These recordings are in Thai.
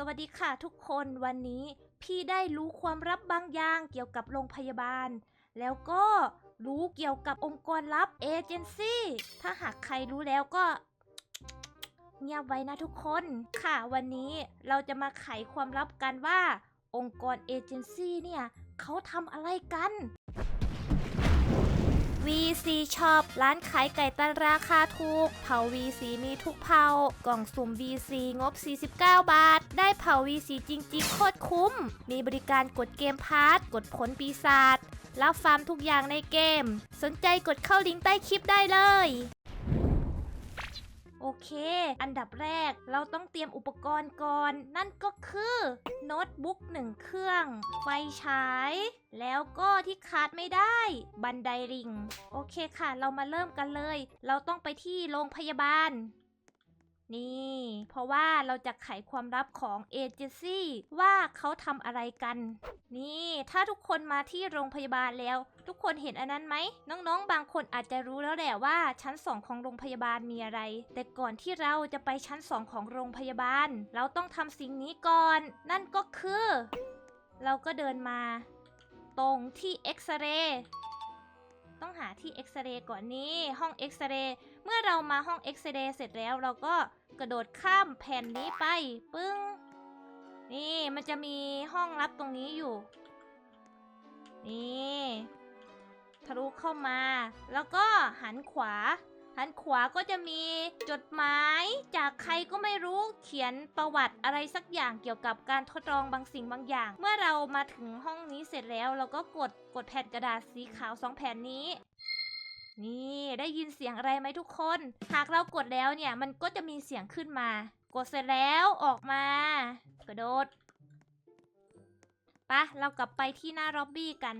สวัสดีค่ะทุกคนวันนี้พี่ได้รู้ความลับบางอย่างเกี่ยวกับโรงพยาบาล แล้วก็รู้เกี่ยวกับองค์กรลับเอเจนซี่ถ้าหากใครรู้แล้วก็ เงียบไว้นะทุกคนค่ะวันนี้เราจะมาไขความลับกันว่า องค์กรเอเจนซี่เนี่ยเขาทำอะไรกัน VC Shop ร้านขายไก่ตันราคาถูก เผา VC มีทุกเผากล่องสุ่ม VC งบ 49 บาท ได้เผา VC จริงๆ โคตรคุ้ม มีบริการกดเกมพาร์ทกดผลปีศาจรับฟาร์มทุกอย่างในเกม สนใจกดเข้าลิงก์ใต้คลิปได้เลย เค อันดับแรกเราต้องเตรียมอุปกรณ์ก่อน นั่นก็คือโน้ตบุ๊กหนึ่งเครื่อง ไฟฉาย แล้วก็ที่ขาดไม่ได้ บันไดริง โอเคค่ะ เรามาเริ่มกันเลย เราต้องไปที่โรงพยาบาล นี่ เพราะว่าเราจะไขความลับของเอเจนซี่ว่าเขาทำอะไรกัน นี่ ถ้าทุกคนมาที่โรงพยาบาลแล้ว ทุกคนเห็นอันนั้นไหม น้องๆ บางคนอาจจะรู้แล้วแหละว่าชั้น2ของโรงพยาบาลมีอะไร แต่ก่อนที่เราจะไปชั้น2ของโรงพยาบาล เราต้องทำสิ่งนี้ก่อน นั่นก็คือ เราก็เดินมา ตรงที่เอ็กซเรย์ต้องหาที่เอ็กซเรย์ก่อนนี่ห้องเอ็กซเรย์เมื่อเรามาห้องเอ็กซเรย์เสร็จแล้วเราก็ กระโดดข้ามแผ่นนี้ไป ปึ้ง นี่มันจะมีห้องลับตรงนี้อยู่ นี่ทะลุเข้ามา แล้วก็หันขวา หันขวาก็จะมีจดหมายจากใครก็ไม่รู้เขียนประวัติอะไรสักอย่างเกี่ยวกับการทดลองบางสิ่งบางอย่าง เมื่อเรามาถึงห้องนี้เสร็จแล้ว เราก็กดกดแผ่นกระดาษสีขาวสองแผ่นนี้ นี่ได้ยินเสียงอะไรไหมทุกคน หากเรากดแล้วเนี่ยมันก็จะมีเสียงขึ้นมา กดเสร็จแล้วออกมา กระโดดปะเรากลับไปที่หน้าล็อบบี้กัน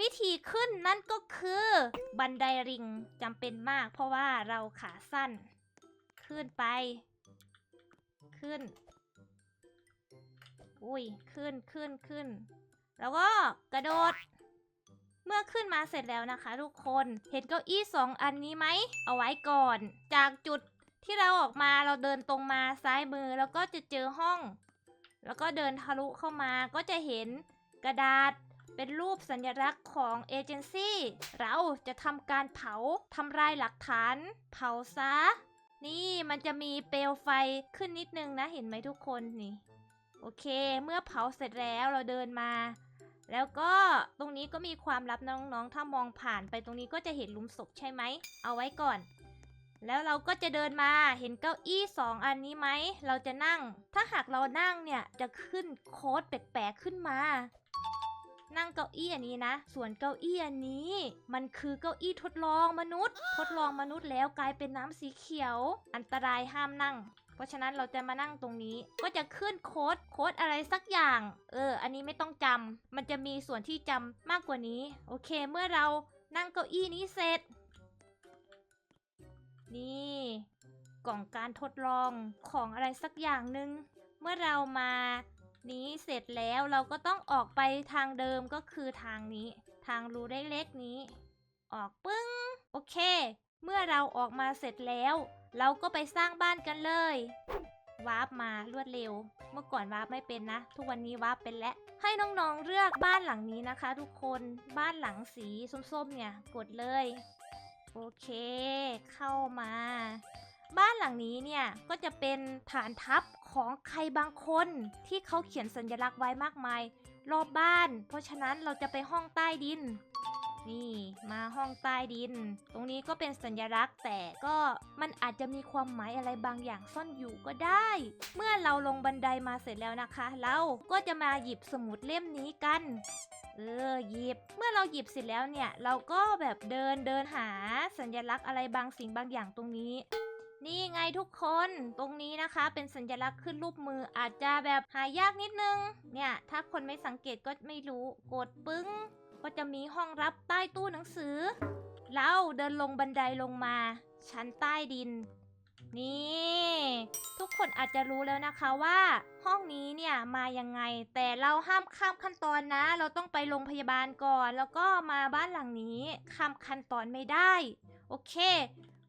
วิธีขึ้นนั่นก็คือ บันไดริงจำเป็นมาก เพราะว่าเราขาสั้น ขึ้นไป ขึ้น อุ้ยขึ้นขึ้นขึ้น แล้วก็กระโดด เมื่อขึ้นมาเสร็จแล้วนะคะ ทุกคนเห็นเก้าอี้สองอันนี้ไหมเอาไว้ก่อน จากจุดที่เราออกมาเราเดินตรงมาซ้ายมือแล้วก็จะเจอห้อง แล้วก็เดินทะลุเข้ามาก็จะเห็นกระดาษเป็นรูปสัญลักษณ์ของเอเจนซี่เราจะทำการเผาทำลายหลักฐาน เผาซะ นี่มันจะมีเปลวไฟขึ้นนิดนึงนะเห็นไหมทุกคนนี่ โอเค เมื่อเผาเสร็จแล้วเราเดินมา แล้วก็ตรงนี้ก็มีความลับน้องๆ ถ้ามองผ่านไปตรงนี้ก็จะเห็นหลุมศพใช่ไหม เอาไว้ก่อน แล้วเราก็จะเดินมาเห็นเก้าอี้สองอันนี้ไหม เราจะนั่ง ถ้าหากเรานั่งเนี่ยจะขึ้นโค้ดแปลกๆขึ้นมา นั่งเก้าอี้อันนี้นะ ส่วนเก้าอี้อันนี้ มันคือเก้าอี้ทดลองมนุษย์ ทดลองมนุษย์แล้วกลายเป็นน้ำสีเขียว อันตรายห้ามนั่ง เพราะฉะนั้นเราจะมานั่งตรงนี้ ก็จะขึ้นโค้ดโค้ดอะไรสักอย่าง เออ อันนี้ไม่ต้องจำมันจะมีส่วนที่จำมากกว่านี้ โอเค เมื่อเรานั่งเก้าอี้นี้เสร็จ นี่ กล่องการทดลองของอะไรสักอย่างหนึ่งเมื่อเรามานี้เสร็จแล้วเราก็ต้องออกไปทางเดิมก็คือทางนี้ ทางรูเล็กๆนี้ ออกปึ้ง โอเค เมื่อเราออกมาเสร็จแล้ว เราก็ไปสร้างบ้านกันเลยวาร์ปมารวดเร็ว เมื่อก่อนวาร์ปไม่เป็นนะ ทุกวันนี้วาร์ปเป็นแล้วให้น้องๆเลือกบ้านหลังนี้นะคะ ทุกคนบ้านหลังสีส้มๆเนี่ยกดเลยโอเค เข้ามา บ้านหลังนี้เนี่ยก็จะเป็นฐานทัพของใครบางคนที่เขาเขียนสัญลักษณ์ไว้มากมาย รอบบ้าน เพราะฉะนั้นเราจะไปห้องใต้ดิน นี่มาห้องใต้ดิน ตรงนี้ก็เป็นสัญลักษณ์แต่ก็มันอาจจะมีความหมายอะไรบางอย่างซ่อนอยู่ก็ได้ เมื่อเราลงบันไดมาเสร็จแล้วนะคะ เราก็จะมาหยิบสมุดเล่มนี้กันเออหยิบเมื่อเราหยิบเสร็จแล้วเนี่ย เราก็แบบเดินเดินหาสัญลักษณ์อะไรบางสิ่งบางอย่างตรงนี้ นี่ไงทุกคนตรงนี้นะคะ เป็นสัญลักษณ์ขึ้นรูปมืออาจจะแบบหายากนิดนึง เนี่ย ถ้าคนไม่สังเกตก็ไม่รู้กดปึ้ง ก็จะมีห้องรับใต้ตู้หนังสือ เราเดินลงบันไดลงมา ชั้นใต้ดิน นี่ ทุกคนอาจจะรู้แล้วนะคะว่า ห้องนี้เนี่ยมายังไง แต่เราห้ามข้ามขั้นตอนนะ เราต้องไปโรงพยาบาลก่อน แล้วก็มาบ้านหลังนี้ข้ามขั้นตอนไม่ได้ โอเค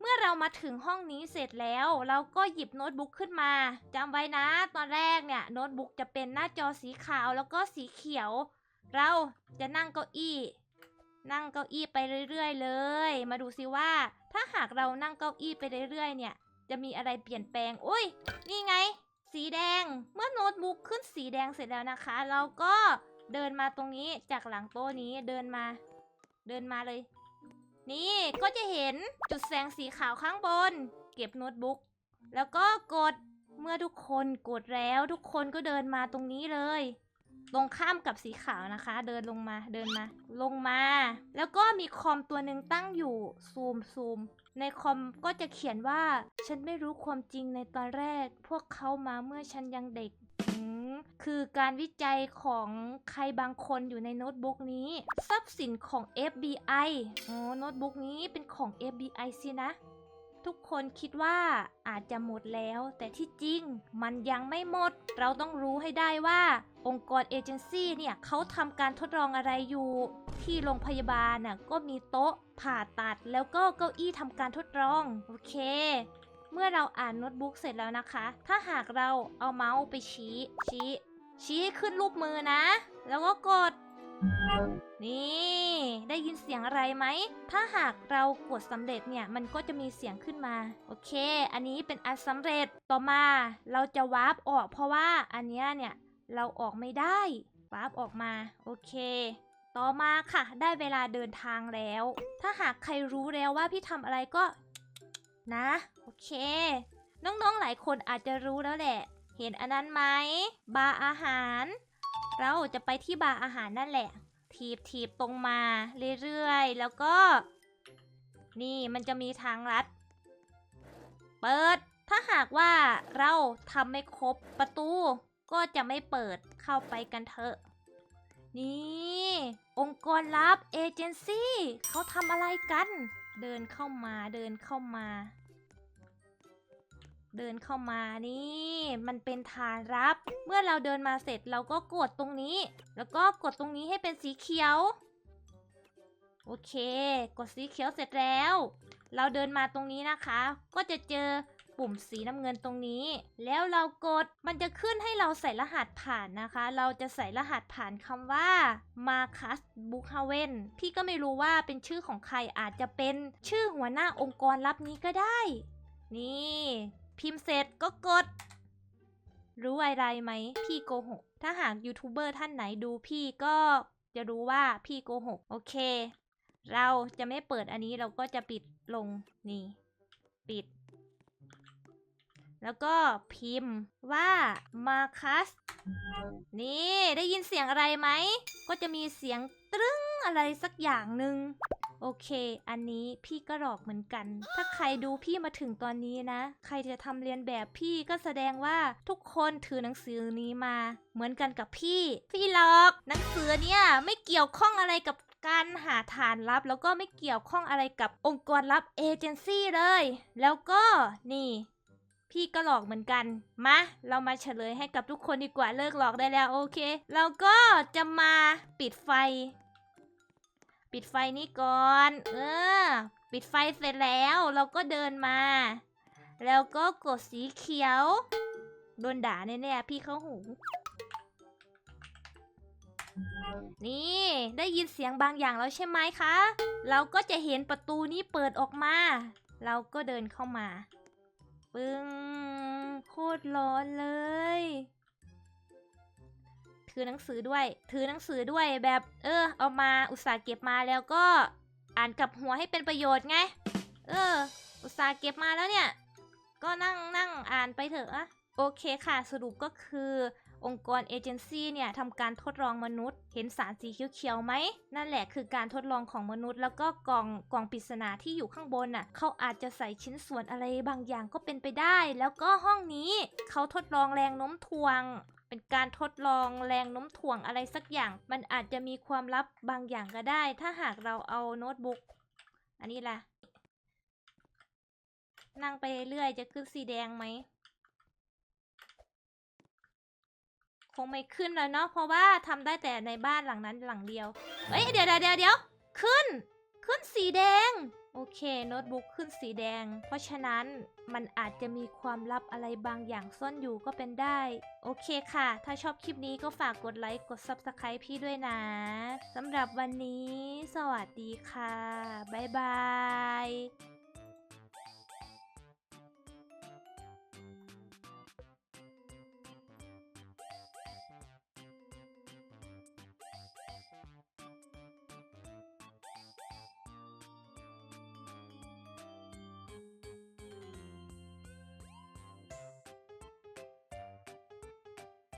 เมื่อเรามาถึงห้องนี้เสร็จแล้ว เราก็หยิบโน้ตบุ๊กขึ้นมาจำไว้นะ ตอนแรกเนี่ยโน้ตบุ๊กจะเป็นหน้าจอสีขาวแล้วก็สีเขียว เราจะนั่งเก้าอี้ นั่งเก้าอี้ไปเรื่อยๆเลย มาดูซิว่า ถ้าหากเรานั่งเก้าอี้ไปเรื่อยๆ เนี่ย จะมีอะไรเปลี่ยนแปลงอุ้ย นี่ไง สีแดง เมื่อโน้ตบุ๊กขึ้นสีแดงเสร็จแล้วนะคะ เราก็เดินมาตรงนี้จากหลังโต๊ะนี้เดินมา เดินมาเลย นี่ก็จะเห็นจุดแสงสีขาวข้างบน เก็บโน้ตบุ๊กแล้วก็กดเมื่อทุกคนกดแล้วทุกคนก็เดินมาตรงนี้เลย ตรงข้ามกับสีขาวนะคะ เดินลงมาเดินมา ลงมา แล้วก็มีคอมตัวหนึ่งตั้งอยู่ซูมซูมในคอมก็จะเขียนว่า ฉันไม่รู้ความจริงในตอนแรก พวกเขามาเมื่อฉันยังเด็กคือการวิจัยของใครบางคนอยู่ในโน้ตบุ๊กนี้ ทรัพย์สินของ FBI อ๋อโน้ตบุ๊กนี้เป็นของ FBI สินะ ทุกคนคิดว่าอาจจะหมดแล้ว แต่ที่จริงมันยังไม่หมด เราต้องรู้ให้ได้ว่า องค์กรเอเจนซี่เนี่ยเขาทำการทดลองอะไรอยู่ ที่โรงพยาบาลน่ะก็มีโต๊ะผ่าตัดแล้วก็เก้าอี้ทำการทดลอง โอเค เมื่อเราอ่านโน้ตบุ๊กเสร็จแล้วนะคะ ถ้าหากเราเอาเมาส์ไปชี้ ชี้ ชี้ให้ขึ้นรูปมือนะ แล้วก็กด นี่ ได้ยินเสียงอะไรไหม ถ้าหากเรากดสำเร็จเนี่ย มันก็จะมีเสียงขึ้นมา โอเค อันนี้เป็นอันสำเร็จ ต่อมาเราจะวาร์ปออกเพราะว่าอันเนี้ยเนี่ย เราออกไม่ได้วาร์ปออกมา โอเค ต่อมาค่ะ ได้เวลาเดินทางแล้ว ถ้าหากใครรู้แล้วว่าพี่ทำอะไรก็ นะ โอเค น้องๆหลายคนอาจจะรู้แล้วแหละ เห็นอันนั้นไหม บาร์อาหาร เราจะไปที่บาร์อาหารนั่นแหละ ทีบทีบตรงมาเรื่อยๆ แล้วก็ นี่มันจะมีทางลัด เปิด ถ้าหากว่าเราทำไม่ครบประตู ก็จะไม่เปิดเข้าไปกันเถอะ นี่ องค์กรลับเอเจนซี่เขาทำอะไรกัน เดินเข้ามาเดินเข้ามา เดินเข้ามานี่ มันเป็นฐานรับ เมื่อเราเดินมาเสร็จเราก็กดตรงนี้ แล้วก็กดตรงนี้ให้เป็นสีเขียว โอเค กดสีเขียวเสร็จแล้ว เราเดินมาตรงนี้นะคะ ก็จะเจอ ปุ่มสีน้ำเงินตรงนี้ แล้วเรากดมันจะขึ้นให้เราใส่รหัสผ่านนะคะ เราจะใส่รหัสผ่านคำว่า Marcus b u c h a v e n พี่ก็ไม่รู้ว่าเป็นชื่อของใครอาจจะเป็นชื่อหัวหน้าองค์กรลับนี้ก็ได้ นี่ พิมพ์เสร็จก็กด รู้อะไรไหม พี่โกหก ถ้าหากยูทูบเบอร์ท่านไหนดูพี่ก็จะรู้ว่าพี่โกหก โอเค เราจะไม่เปิดอันนี้เราก็จะปิดลงนี่ ปิด แล้วก็พิมพ์ว่ามาคัสนี่ได้ยินเสียงอะไรไหม ก็จะมีเสียงตรึ้งอะไรสักอย่างหนึ่งโอเค อันนี้พี่ก็หลอกเหมือนกัน ถ้าใครดูพี่มาถึงตอนนี้นะ ใครจะทำเรียนแบบพี่ก็แสดงว่าทุกคนถือหนังสือนี้มา เหมือนกันกับพี่ พี่หลอก หนังสือเนี่ยไม่เกี่ยวข้องอะไรกับการหาฐานลับ แล้วก็ไม่เกี่ยวข้องอะไรกับองค์กรลับเอเจนซี่เลย แล้วก็นี่ พี่ก็หลอกเหมือนกัน มา เรามาเฉลยให้กับทุกคนดีกว่าเลิกหลอกได้แล้วโอเค เราก็จะมาปิดไฟ ปิดไฟนี้ก่อน เออ ปิดไฟเสร็จแล้วเราก็เดินมา แล้วก็กดสีเขียว โดนด่าแน่ๆพี่เขาหู นี่ได้ยินเสียงบางอย่างแล้วใช่ไหมคะ เราก็จะเห็นประตูนี้เปิดออกมา เราก็เดินเข้ามา ปึ้งโคตรร้อนเลย ถือหนังสือด้วย ถือหนังสือด้วยแบบ เออ เอามาอุตส่าห์เก็บมาแล้วก็อ่านกับหัวให้เป็นประโยชน์ไง เออ อุตส่าห์เก็บมาแล้วเนี่ย ก็นั่งนั่งอ่านไปเถอะอะโอเคค่ะ สรุปก็คือ องค์กรเอเจนซี่เนี่ยทำการทดลองมนุษย์ เห็นสารสีเขียวๆไหม นั่นแหละคือการทดลองของมนุษย์ แล้วก็กล่องกล่องปริศนาที่อยู่ข้างบนน่ะเขาอาจจะใส่ชิ้นส่วนอะไรบางอย่างก็เป็นไปได้ แล้วก็ห้องนี้เขาทดลองแรงโน้มถ่วงเป็นการทดลองแรงโน้มถ่วงอะไรสักอย่าง มันอาจจะมีความลับบางอย่างก็ได้ ถ้าหากเราเอาโน้ตบุ๊ก อันนี้ล่ะ นั่งไปเรื่อยจะขึ้นสีแดงไหม คงไม่ขึ้นแล้วเนาะเพราะว่าทำได้แต่ในบ้านหลังนั้นหลังเดียวเฮ้ยเดี๋ยวเดี๋ยวเดี๋ยวเดี๋ยวขึ้น ขึ้นสีแดง โอเคโน้ตบุ๊กขึ้นสีแดง เพราะฉะนั้นมันอาจจะมีความลับอะไรบางอย่างซ่อนอยู่ก็เป็นได้ โอเคค่ะ ถ้าชอบคลิปนี้ก็ฝากกดไลค์กด Subscribe พี่ด้วยนะสำหรับวันนี้ สวัสดีค่ะ บ๊ายบาย